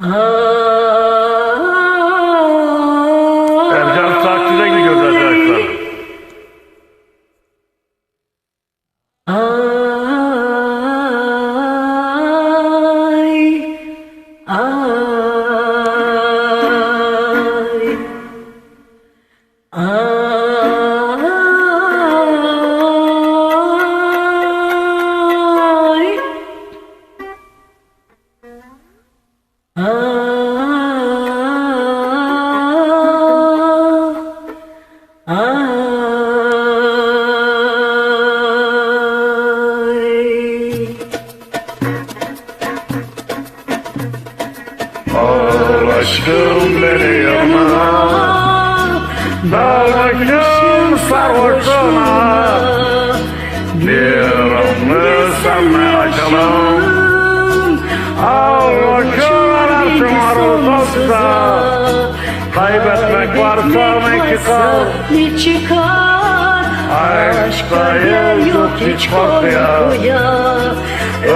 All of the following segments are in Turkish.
Oh. Aşkım beni yanına. Dağlaşım sarhoşuna. Bir anlı senle açalım. Ararsın arzusa. Kaybetmek varsa ne çıkar? Ne çıkar? Aşkta yer yok hiç korkuya.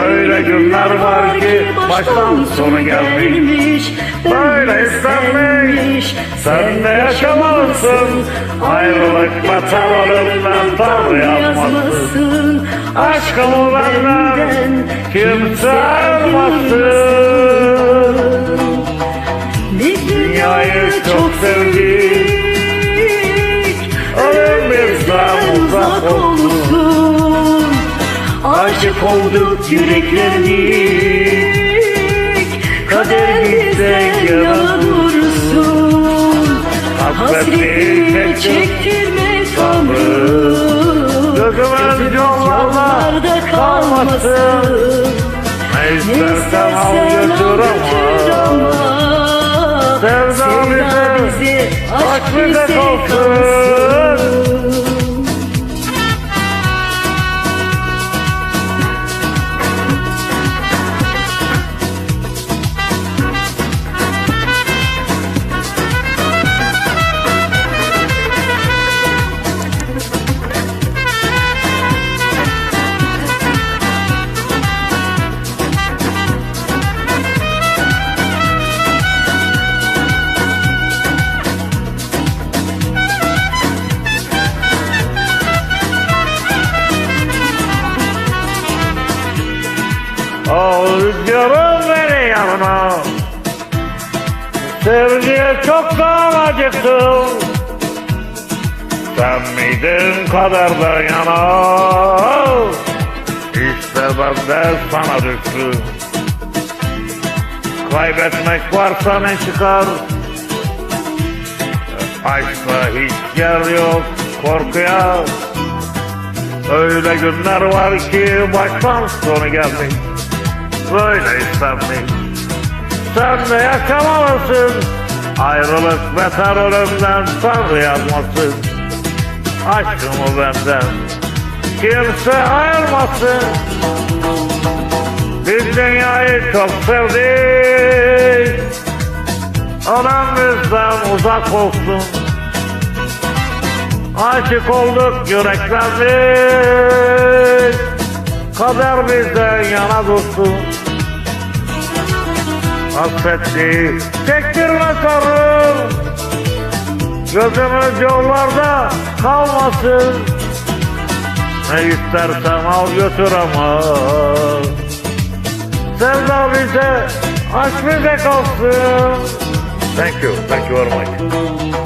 Öyle günler var ki baştan sonu gelmiş. Böyle istenmiş. Sen de yaşamalısın. Ayrılık beter ölümden Tanrı yapmasın. Aşkımı benden kimse almasın. Dünyayı çok sevdik. Ölüm bizden uzak olsun. Aşık olduk yüreklendik Kader bize yana dursun Hasretini çektirme Tanrım Gözümüz yollarda kalmasın. Ne istersen al götür ama. Sevda bize, aşk bize kalsın. Al rüzgarım beni yanına Sevgiye çoktan acıktım. Sen miydin kaderden yana? İşte ben de sana düştüm. Kaybetmek varsa ne çıkar? Aşkta hiç yer yok korkuya. Öyle günler var ki baştan sonu gelmiş Böyle istenmiş. Sen de yaşamalısın Ayrılık beter ölümden Tanrı yazmasın. Aşkımı benden Kimse ayırmasın Biz dünyayı çok sevdik. Adam bizden uzak olsun. Aşık olduk yüreklendik Kader bizden yana dursun. Hasretli çektirme Tanrım Gözümüz yollarda kalmasın. Ne istersen al götür ama. Sevda bize, aşk bize kalsın. Thank you, thank you very much.